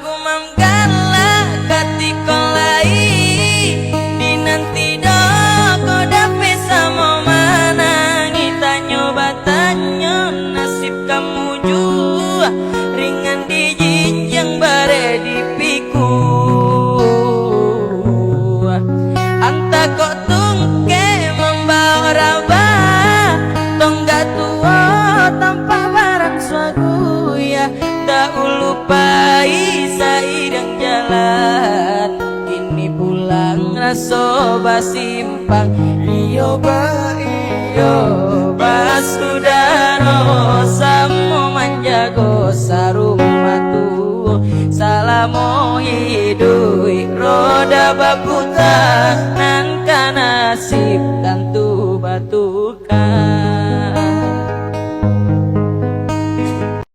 gumamkanlah di nanti dinanti doko dape sama mana? Kita nyoba tanya nasib kamu jua. Ringan di yang bare di piku. Anta kok tungke membawa raba? Tongga tua tanpa barang suaku ya tak lupa jalan. Kini pulang raso basimpang. Iyo ba iyo Basudano Samo manjago sarumatu Salamo hidui Roda babuta Nangka nasib.